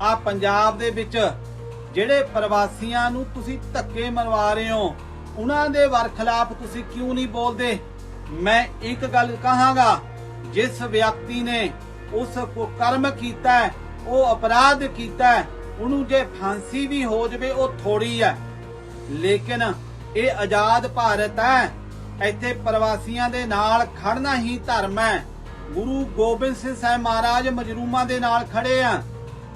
ਆ ਪੰਜਾਬ ਦੇ ਵਿੱਚ ਜਿਹੜੇ ਪ੍ਰਵਾਸੀਆਂ ਨੂੰ ਤੁਸੀਂ ਧੱਕੇ ਮਰਵਾ ਰਹੇ ਹੋ, ਉਹਨਾਂ ਦੇ ਵਰਖਲਾਫ ਤੁਸੀਂ ਕਿਉਂ ਨਹੀਂ ਬੋਲਦੇ? ਮੈਂ ਇੱਕ ਗੱਲ ਕਹਾਂਗਾ, ਜਿਸ ਵਿਅਕਤੀ ਨੇ ਉਸ ਕੋ ਕਰਮ ਕੀਤਾ ਉਹ ਅਪਰਾਧ ਕੀਤਾ ਉਹਨੂੰ ਜੇ ਫਾਂਸੀ ਵੀ ਹੋ ਜਵੇ, ਉਹ ਥੋੜੀ ਹੈ। ਲੇਕਿਨ ਇਹ ਆਜ਼ਾਦ ਭਾਰਤ ਹੈ, ਇੱਥੇ ਪ੍ਰਵਾਸੀਆਂ ਦੇ ਨਾਲ ਖੜਨਾ ਹੀ ਧਰਮ ਹੈ। ਗੁਰੂ ਗੋਬਿੰਦ ਸਿੰਘ ਸਾਹਿਬ ਮਹਾਰਾਜ ਮਜਰੂਮਾਂ ਦੇ ਨਾਲ ਖੜੇ ਆ।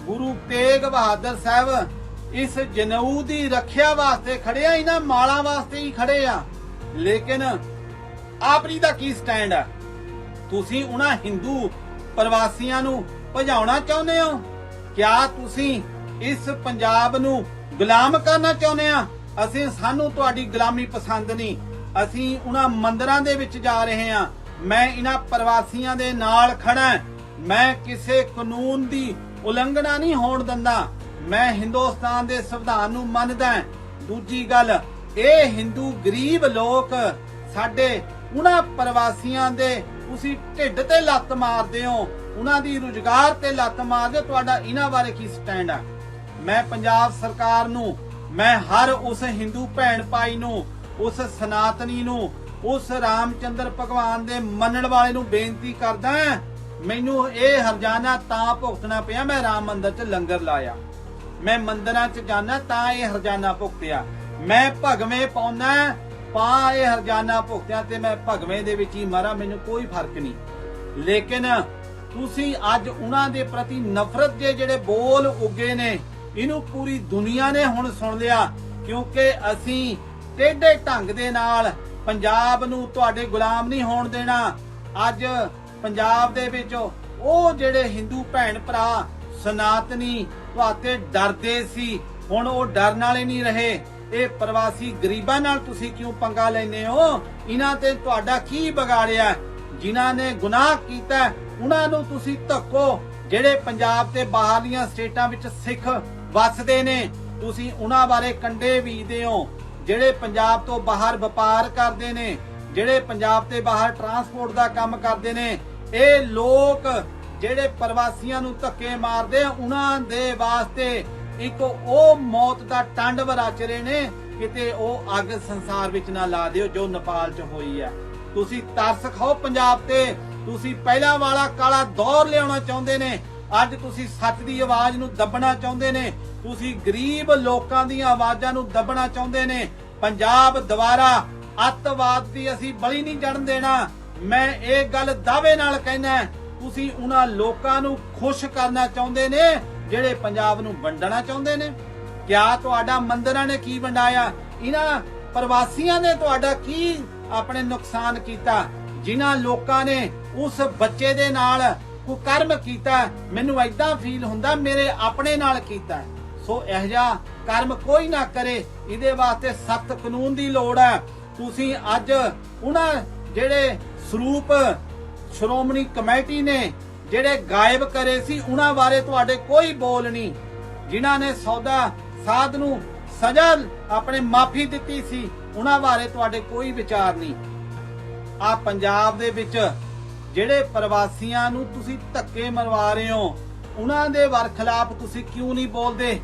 ਗੁਰੂ ਤੇਗ ਬਹਾਦਰ ਸਾਹਿਬ ਇਸ ਜਨਊ ਦੀ ਰੱਖਿਆ ਵਾਸਤੇ ਖੜੇ ਆ, ਇਹਨਾਂ ਮਾਲਾਂ ਵਾਸਤੇ ਹੀ ਖੜੇ ਆ। ਲੇਕਿਨ ਆਪਣੀ ਦਾ ਕੀ ਸਟੈਂਡ ਹੈ ਤੁਸੀਂ ਉਹਨਾਂ ਹਿੰਦੂ ਪ੍ਰਵਾਸੀਆਂ ਨੂੰ ਭਜਾਉਣਾ ਚਾਹੁੰਦੇ ਹੋ? ਕਿਆ ਤੁਸੀਂ ਇਸ ਪੰਜਾਬ ਨੂੰ ਗੁਲਾਮ ਕਰਨਾ ਚਾਹੁੰਦੇ ਆ? ਅਸੀਂ, ਸਾਨੂੰ ਤੁਹਾਡੀ ਗੁਲਾਮੀ ਪਸੰਦ ਨਹੀਂ। ਅਸੀਂ ਉਹਨਾਂ ਮੰਦਰਾਂ ਦੇ ਵਿੱਚ ਜਾ ਰਹੇ ਹਾਂ ਮੈਂ ਇਹਨਾਂ ਪ੍ਰਵਾਸੀਆਂ ਦੇ ਨਾਲ ਖੜਾ ਮੈਂ ਕਿਸੇ ਕਾਨੂੰਨ ਦੀ ਉਲੰਘਣਾ ਨਹੀਂ ਹੋਣ ਦਿੰਦਾ। ਮੈਂ ਹਿੰਦੁਸਤਾਨ ਦੇ ਸੰਵਿਧਾਨ ਨੂੰ ਮੰਨਦਾ ਦੂਜੀ ਗੱਲ ਇਹ ਹਿੰਦੂ ਗਰੀਬ ਲੋਕ ਸਾਡੇ ਉਹਨਾਂ ਪ੍ਰਵਾਸੀਆਂ ਦੇ ਤੁਸੀਂ ਢਿੱਡ ਤੇ ਲੱਤ ਮਾਰਦੇ ਹੋ। ਉਹਨਾਂ ਦੀ ਰੁਜ਼ਗਾਰ ਤੇ ਲੱਤ ਮਾਰਦੇ ਤੁਹਾਡਾ ਇਹਨਾਂ ਬਾਰੇ ਕੀ ਸਟੈਂਡ ਆ? ਮੈਂ ਪੰਜਾਬ ਸਰਕਾਰ ਨੂੰ ਮੈਂ ਹਰ ਉਸ ਹਿੰਦੂ ਭੈਣ ਭਾਈ ਨੂੰ ਉਸ ਸਨਾਤਨੀ ਨੂੰ ਉਸ ਰਾਮਚੰਦਰ ਭਗਵਾਨ ਦੇ ਮੰਨਣ ਵਾਲੇ ਨੂੰ ਬੇਨਤੀ ਕਰਦਾ ਹਾਂ, ਮੈਨੂੰ ਇਹ ਹਰਜਾਨਾ ਤਾਂ ਭੁਗਤਣਾ ਪਿਆ, ਮੈਂ ਰਾਮ ਮੰਦਿਰ 'ਚ ਲੰਗਰ ਲਾਇਆ। ਮੈਂ ਮੰਦਰਾਂ 'ਚ ਜਾਣਾ ਤਾਂ ਇਹ ਹਰਜਾਨਾ ਭੁਗਤਿਆ। ਮੈਂ ਭਗਵੇਂ ਪਾਉਣਾ ਪਾ ਇਹ ਹਰਜਾਨਾ ਭੁਗਤਿਆ ਤੇ ਮੈਂ ਭਗਵੇਂ ਦੇ ਵਿੱਚ ਹੀ ਮਰਾਂ, ਮੈਨੂੰ ਕੋਈ ਫ਼ਰਕ ਨਹੀਂ। ਲੇਕਿਨ ਤੁਸੀਂ ਅੱਜ ਉਹਨਾਂ ਦੇ ਪ੍ਰਤੀ ਨਫ਼ਰਤ ਦੇ ਜਿਹੜੇ ਬੋਲ ਉੱਗੇ ਨੇ, ਇਹਨੂੰ ਪੂਰੀ ਦੁਨੀਆ ਨੇ ਹੁਣ ਸੁਣ ਲਿਆ, ਕਿਉਂਕਿ ਅਸੀਂ ਟੇਢੇ ਢੰਗ ਦੇ ਨਾਲ ਪੰਜਾਬ ਨੂੰ ਤੁਹਾਡੇ ਗੁਲਾਮ ਨਹੀਂ ਹੋਣ ਦੇਣਾ। ਅੱਜ ਪੰਜਾਬ ਦੇ ਵਿੱਚ ਉਹ ਜਿਹੜੇ ਹਿੰਦੂ ਭੈਣ ਭਰਾ ਸਨਾਤਨੀ ਤੁਹਾਤੇ ਡਰਦੇ ਸੀ, ਹੁਣ ਉਹ ਡਰਨ ਵਾਲੇ ਨਹੀਂ ਰਹੇ। ਇਹ ਪ੍ਰਵਾਸੀ ਗਰੀਬਾਂ ਨਾਲ ਤੁਸੀਂ ਕਿਉਂ ਪੰਗਾ ਲੈਨੇ ਹੋ? ਇਹਨਾਂ ਤੇ ਤੁਹਾਡਾ ਕੀ ਵਿਗਾੜਿਆ? ਜਿਨ੍ਹਾਂ ਨੇ ਗੁਨਾਹ ਕੀਤਾ, ਉਹਨਾਂ ਨੂੰ ਤੁਸੀਂ ਧੱਕੋ। ਜਿਹੜੇ ਪੰਜਾਬ ਤੇ ਬਾਹਰਲੀਆਂ ਸਟੇਟਾਂ ਵਿੱਚ ਸਿੱਖ ਵੱਸਦੇ ਨੇ, ਤੁਸੀਂ ਉਹਨਾਂ ਬਾਰੇ ਕੰਡੇ ਬੀਜਦੇ ਹੋ। ਜਿਹੜੇ ਪੰਜਾਬ ਤੋਂ ਬਾਹਰ ਵਪਾਰ ਕਰਦੇ ਨੇ, ਜਿਹੜੇ ਪੰਜਾਬ ਤੇ ਬਾਹਰ ਟਰਾਂਸਪੋਰਟ ਦਾ ਕੰਮ ਕਰਦੇ ਨੇ ਇਹ ਲੋਕ ਜਿਹੜੇ ਪ੍ਰਵਾਸੀਆਂ ਨੂੰ ਧੱਕੇ ਮਾਰਦੇ ਆ, ਉਹਨਾਂ ਦੇ ਵਾਸਤੇ ਇੱਕ ਉਹ ਮੌਤ ਦਾ ਟੰਡ ਰਚ ਰਹੇ ਨੇ, ਕਿਤੇ ਉਹ ਅੱਗ ਸੰਸਾਰ ਵਿੱਚ ਨਾ ਲਾ ਦਿਓ ਜੋ ਨੇਪਾਲ 'ਚ ਹੋਈ ਹੈ ਤੁਸੀਂ ਤਰਸ ਖਾਓ ਪੰਜਾਬ ਤੇ। ਤੁਸੀਂ ਪਹਿਲਾਂ ਵਾਲਾ ਕਾਲਾ ਦੌਰ ਲਿਆਉਣਾ ਚਾਹੁੰਦੇ ਨੇ। ਅੱਜ ਤੁਸੀਂ ਸੱਚ ਦੀ ਆਵਾਜ਼ ਨੂੰ ਦੱਬਣਾ ਚਾਹੁੰਦੇ ਨੇ। ਤੁਸੀਂ ਗਰੀਬ ਲੋਕਾਂ ਦੀਆਂ ਆਵਾਜ਼ਾਂ ਨੂੰ ਦੱਬਣਾ ਚਾਹੁੰਦੇ ਨੇ। ਪੰਜਾਬ ਦੁਆਰਾ ਅੱਤਵਾਦ ਦੀ ਅਸੀਂ ਬਲੀ ਨਹੀਂ ਚੜਨ ਦੇਣਾ। ਮੈਂ ਇਹ ਗੱਲ ਦਾਅਵੇ ਨਾਲ ਕਹਿੰਦਾ ਤੁਸੀਂ ਉਹਨਾਂ ਲੋਕਾਂ ਨੂੰ ਖੁਸ਼ ਕਰਨਾ ਚਾਹੁੰਦੇ ਨੇ, ਜਿਹੜੇ ਪੰਜਾਬ ਨੂੰ ਵੰਡਣਾ ਚਾਹੁੰਦੇ ਨੇ। ਕਿਆ ਤੁਹਾਡਾ ਮੰਦਰਾਂ ਨੇ ਕੀ ਵੰਡਾਇਆ? ਇਹਨਾਂ ਪ੍ਰਵਾਸੀਆਂ ਨੇ ਤੁਹਾਡਾ ਕੀ ਆਪਣੇ ਨੁਕਸਾਨ ਕੀਤਾ? ਜਿਨ੍ਹਾਂ ਲੋਕਾਂ ਨੇ ਉਸ ਬੱਚੇ ਦੇ ਨਾਲ ਕੁਕਰਮ ਕੀਤਾ, ਮੈਨੂੰ ਐਦਾਂ ਫੀਲ ਹੁੰਦਾ ਮੇਰੇ ਆਪਣੇ ਨਾਲ ਕੀਤਾ। ਸੋ ਇਹ ਜਿਹਾ ਕਰਮ ਕੋਈ ਨਾ ਕਰੇ, ਇਹਦੇ ਵਾਸਤੇ ਸਖਤ ਕਾਨੂੰਨ ਦੀ ਲੋੜ ਹੈ। ਤੁਸੀਂ ਅੱਜ ਉਹਨਾਂ ਜਿਹੜੇ ਸਰੂਪ ਸ਼੍ਰੋਮਣੀ ਕਮੇਟੀ ਨੇ ਜਿਹੜੇ ਗਾਇਬ ਕਰੇ ਸੀ, ਉਹਨਾਂ ਬਾਰੇ ਤੁਹਾਡੇ ਕੋਈ ਬੋਲ ਨਹੀਂ। ਜਿਨ੍ਹਾਂ ਨੇ ਸੌਦਾ, ਸਾਧ ਨੂੰ ਸਜ਼ਾ ਆਪਣੇ ਮਾਫੀ ਦਿੱਤੀ ਸੀ, ਉਹਨਾਂ ਬਾਰੇ ਤੁਹਾਡੇ ਕੋਈ ਵਿਚਾਰ ਨਹੀਂ। ਆ ਪੰਜਾਬ ਦੇ ਵਿੱਚ ਜਿਹੜੇ ਪ੍ਰਵਾਸੀਆਂ ਨੂੰ ਤੁਸੀਂ ਧੱਕੇ ਮਰਵਾ ਰਹੇ ਹੋ, ਉਹਨਾਂ ਦੇ ਵਰ ਖਿਲਾਫ਼ ਤੁਸੀਂ ਕਿਉਂ ਨਹੀਂ ਬੋਲਦੇ?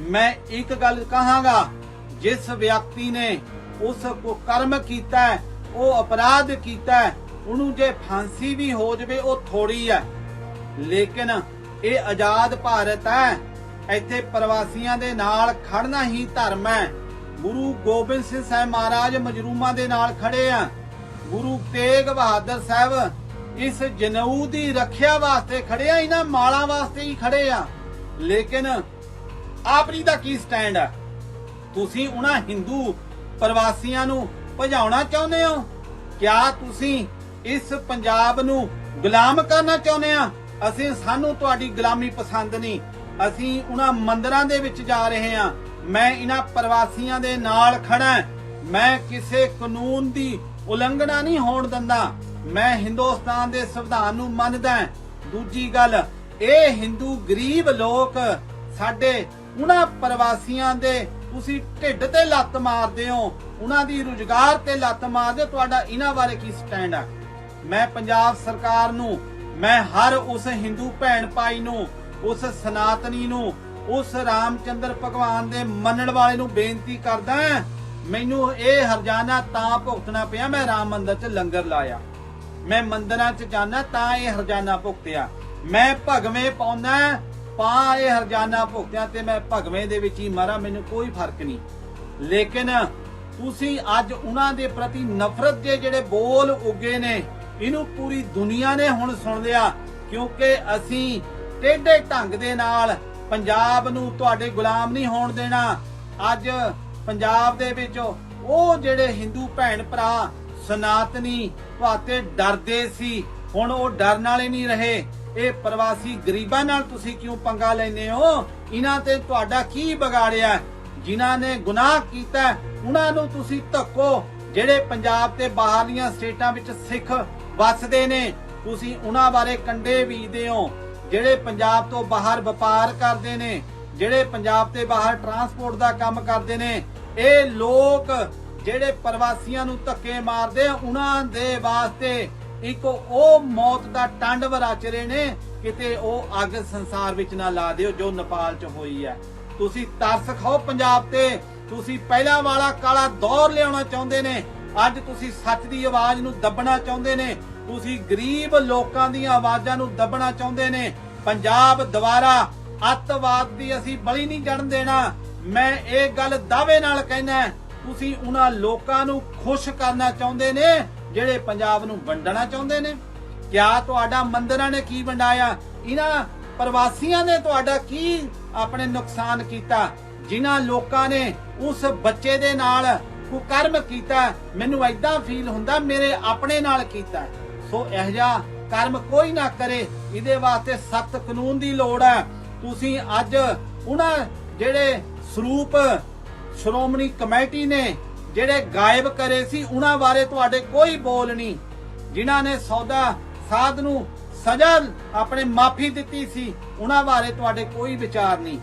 ਮੈਂ ਇੱਕ ਗੱਲ ਕਹਾਂਗਾ, ਜਿਸ ਵਿਅਕਤੀ ਨੇ ਉਸ ਕੋ ਕਰਮ ਕੀਤਾ ਉਹ ਅਪਰਾਧ ਕੀਤਾ ਉਹਨੂੰ ਜੇ ਫਾਂਸੀ ਵੀ ਹੋ ਜਵੇ, ਉਹ ਥੋੜੀ ਹੈ। ਲੇਕਿਨ ਇਹ ਆਜ਼ਾਦ ਭਾਰਤ ਹੈ। ਇੱਥੇ ਪ੍ਰਵਾਸੀਆਂ ਦੇ ਨਾਲ ਖੜਨਾ ਹੀ ਧਰਮ ਹੈ। ਗੁਰੂ ਗੋਬਿੰਦ ਸਿੰਘ ਸਾਹਿਬ ਮਹਾਰਾਜ ਮਜਰੂਮਾਂ ਦੇ ਨਾਲ ਖੜੇ ਆ। ਗੁਰੂ ਤੇਗ ਬਹਾਦਰ ਸਾਹਿਬ ਇਸ ਜਨਊ ਦੀ ਰੱਖਿਆ ਵਾਸਤੇ ਖੜੇ ਆ, ਇਹਨਾਂ ਮਾਲਾਂ ਵਾਸਤੇ ਹੀ ਖੜੇ ਆ। ਲੇਕਿਨ ਆਪਣੀ ਦਾ ਕੀ ਸਟੈਂਡ ਆ? ਤੁਸੀਂ ਉਹਨਾਂ ਹਿੰਦੂ ਪ੍ਰਵਾਸੀਆਂ ਨੂੰ ਭਜਾਉਣਾ ਚਾਹੁੰਦੇ ਹੋ? ਕਿਆ ਤੁਸੀਂ ਇਸ ਪੰਜਾਬ ਨੂੰ ਗੁਲਾਮ ਕਰਨਾ ਚਾਹੁੰਦੇ ਆ ਅਸੀਂ, ਸਾਨੂੰ ਤੁਹਾਡੀ ਗੁਲਾਮੀ ਪਸੰਦ ਨਹੀਂ। ਅਸੀਂ ਉਹਨਾਂ ਮੰਦਰਾਂ ਦੇ ਵਿੱਚ ਜਾ ਰਹੇ ਹਾਂ। ਮੈਂ ਇਹਨਾਂ ਪ੍ਰਵਾਸੀਆਂ ਦੇ ਨਾਲ ਖੜਾ ਮੈਂ ਕਿਸੇ ਕਾਨੂੰਨ ਦੀ ਉਲੰਘਣਾ ਨਹੀਂ ਹੋਣ ਦਿੰਦਾ। ਮੈਂ ਹਿੰਦੁਸਤਾਨ ਦੇ ਸੰਵਿਧਾਨ ਨੂੰ ਮੰਨਦਾ ਦੂਜੀ ਗੱਲ, ਇਹ ਹਿੰਦੂ ਗਰੀਬ ਲੋਕ ਸਾਡੇ ਉਹਨਾਂ ਪ੍ਰਵਾਸੀਆਂ ਦੇ ਤੁਸੀਂ ਢਿੱਡ ਤੇ ਲੱਤ ਮਾਰਦੇ ਹੋ। ਉਹਨਾਂ ਦੀ ਰੁਜ਼ਗਾਰ ਤੇ ਲੱਤ ਮਾਰਦੇ ਹੋ। ਤੁਹਾਡਾ ਇਹਨਾਂ ਬਾਰੇ ਕੀ ਸਟੈਂਡ ਆ? ਮੈਂ ਪੰਜਾਬ ਸਰਕਾਰ ਨੂੰ, ਮੈਂ ਹਰ ਉਸ ਹਿੰਦੂ ਭੈਣ ਭਾਈ ਨੂੰ, ਉਸ ਸਨਾਤਨੀ ਨੂੰ, ਉਸ ਰਾਮਚੰਦਰ ਭਗਵਾਨ ਦੇ ਮੰਨਣ ਵਾਲੇ ਨੂੰ ਬੇਨਤੀ ਕਰਦਾ ਮੈਨੂੰ ਇਹ ਹਰਜਾਨਾ ਤਾਂ ਭੁਗਤਣਾ ਪਿਆ, ਮੈਂ ਰਾਮ ਮੰਦਰ 'ਚ ਲੰਗਰ ਲਾਇਆ। ਮੈਂ ਮੰਦਰਾਂ 'ਚ ਜਾਣਾ ਤਾਂ ਇਹ ਹਰਜਾਨਾ ਭੁਗਤਿਆ। ਮੈਂ ਭਗਵੇਂ ਪਾਉਣਾ ਪਾ ਇਹ ਹਰਜਾਨਾ ਭੁਗਤਿਆ ਤੇ ਮੈਂ ਭਗਵੇਂ ਦੇ ਵਿੱਚ ਹੀ ਮਰਾਂ, ਮੈਨੂੰ ਕੋਈ ਫ਼ਰਕ ਨਹੀਂ। ਲੇਕਿਨ ਤੁਸੀਂ ਅੱਜ ਉਹਨਾਂ ਦੇ ਪ੍ਰਤੀ ਨਫ਼ਰਤ ਦੇ ਜਿਹੜੇ ਬੋਲ ਉੱਗੇ ਨੇ ਇਹਨੂੰ ਪੂਰੀ ਦੁਨੀਆ ਨੇ ਹੁਣ ਸੁਣ ਲਿਆ, ਕਿਉਂਕਿ ਅਸੀਂ ਟੇਢੇ ਢੰਗ ਦੇ ਨਾਲ ਪੰਜਾਬ ਨੂੰ ਤੁਹਾਡੇ ਗੁਲਾਮ ਨਹੀਂ ਹੋਣ ਦੇਣਾ। ਅੱਜ ਪੰਜਾਬ ਦੇ ਵਿੱਚ ਉਹ ਜਿਹੜੇ ਹਿੰਦੂ ਭੈਣ ਭਰਾ ਸਨਾਤਨੀ ਤੁਹਾਤੇ ਡਰਦੇ ਸੀ, ਹੁਣ ਉਹ ਡਰਨ ਵਾਲੇ ਨਹੀਂ ਰਹੇ। ਇਹ ਪ੍ਰਵਾਸੀ ਗਰੀਬਾਂ ਨਾਲ ਤੁਸੀਂ ਕਿਉਂ ਪੰਗਾ ਲੈਂਦੇ ਹੋ? ਇਹਨਾਂ ਤੇ ਤੁਹਾਡਾ ਕੀ ਵਿਗਾੜਿਆ? ਜਿਨ੍ਹਾਂ ਨੇ ਗੁਨਾਹ ਕੀਤਾ, ਉਹਨਾਂ ਨੂੰ ਤੁਸੀਂ ਧੱਕੋ। ਜਿਹੜੇ ਪੰਜਾਬ ਤੇ ਬਾਹਰਲੀਆਂ ਸਟੇਟਾਂ ਵਿੱਚ ਸਿੱਖ ਵੱਸਦੇ ਨੇ। ਤੁਸੀਂ ਉਹਨਾਂ ਬਾਰੇ ਕੰਡੇ ਬੀਜਦੇ ਹੋ, ਜਿਹੜੇ ਪੰਜਾਬ ਤੋਂ ਬਾਹਰ ਵਪਾਰ ਕਰਦੇ ਨੇ, ਜਿਹੜੇ ਪੰਜਾਬ ਤੇ ਬਾਹਰ ਟਰਾਂਸਪੋਰਟ ਦਾ ਕੰਮ ਕਰਦੇ ਨੇ। ਇਹ ਲੋਕ ਜਿਹੜੇ ਪ੍ਰਵਾਸੀਆਂ ਨੂੰ ਧੱਕੇ ਮਾਰਦੇ ਉਹਨਾਂ ਦੇ ਵਾਸਤੇ ਇੱਕ ਉਹ ਮੌਤ ਦਾ ਟੰਡ ਰਚ ਰਹੇ ਨੇ, ਕਿਤੇ ਉਹ ਅੱਗ ਸੰਸਾਰ ਵਿੱਚ ਨਾ ਲਾ ਦਿਓ, ਜੋ ਨੇਪਾਲ 'ਚ ਹੋਈ ਹੈ। ਤੁਸੀਂ ਤਰਸ ਖਾਓ ਪੰਜਾਬ ਤੇ। ਤੁਸੀਂ ਪਹਿਲਾਂ ਵਾਲਾ ਕਾਲਾ ਦੌਰ ਲਿਆਉਣਾ ਚਾਹੁੰਦੇ ਨੇ ਅੱਜ ਤੁਸੀਂ ਸੱਚ ਦੀ ਆਵਾਜ਼ ਨੂੰ ਦੱਬਣਾ ਚਾਹੁੰਦੇ ਨੇ, ਤੁਸੀਂ ਗਰੀਬ ਲੋਕਾਂ ਦੀਆਂ ਆਵਾਜ਼ਾਂ ਨੂੰ ਦੱਬਣਾ ਚਾਹੁੰਦੇ ਨੇ। ਪੰਜਾਬ ਦੁਆਰਾ ਅੱਤਵਾਦ ਦੀ ਅਸੀਂ ਬਲੀ ਨਹੀਂ ਜੜਨ ਦੇਣਾ। ਮੈਂ ਇਹ ਗੱਲ ਦਾਅਵੇ ਨਾਲ ਕਹਿਣਾ ਤੁਸੀਂ ਉਹਨਾਂ ਲੋਕਾਂ ਨੂੰ ਖੁਸ਼ ਕਰਨਾ ਚਾਹੁੰਦੇ ਨੇ, ਜਿਹੜੇ ਪੰਜਾਬ ਨੂੰ ਵੰਡਣਾ ਚਾਹੁੰਦੇ ਨੇ। ਕਿਆ ਤੁਹਾਡਾ ਮੰਦਰਾਂ ਨੇ ਕੀ ਵੰਡਾਇਆ? ਇਹਨਾਂ ਪ੍ਰਵਾਸੀਆਂ ਨੇ ਤੁਹਾਡਾ ਕੀ ਆਪਣੇ ਨੁਕਸਾਨ ਕੀਤਾ? ਜਿਨ੍ਹਾਂ ਲੋਕਾਂ ਨੇ ਉਸ ਬੱਚੇ ਦੇ ਨਾਲ ਕੁਕਰਮ ਕੀਤਾ, ਮੈਨੂੰ ਐਦਾਂ ਫੀਲ ਹੁੰਦਾ, ਮੇਰੇ ਆਪਣੇ ਨਾਲ ਕੀਤਾ। ਸੋ ਇਹ ਜਿਹਾ ਕਰਮ ਕੋਈ ਨਾ ਕਰੇ, ਇਹਦੇ ਵਾਸਤੇ ਸਖਤ ਕਾਨੂੰਨ ਦੀ ਲੋੜ ਹੈ। ਤੁਸੀਂ ਅੱਜ ਉਹਨਾਂ ਜਿਹੜੇ ਸਰੂਪ, ਸ਼੍ਰੋਮਣੀ ਕਮੇਟੀ ਨੇ, ਜਿਹੜੇ ਗਾਇਬ ਕਰੇ ਸੀ, ਉਹਨਾਂ ਬਾਰੇ ਤੁਹਾਡੇ ਕੋਈ ਬੋਲ ਨਹੀਂ। ਜਿਨ੍ਹਾਂ ਨੇ ਸੌਦਾ, ਸਾਧ ਨੂੰ ਸਜ਼ਾ ਆਪਣੇ ਮਾਫੀ ਦਿੱਤੀ ਸੀ, ਉਹਨਾਂ ਬਾਰੇ ਤੁਹਾਡੇ ਕੋਈ ਵਿਚਾਰ ਨਹੀਂ।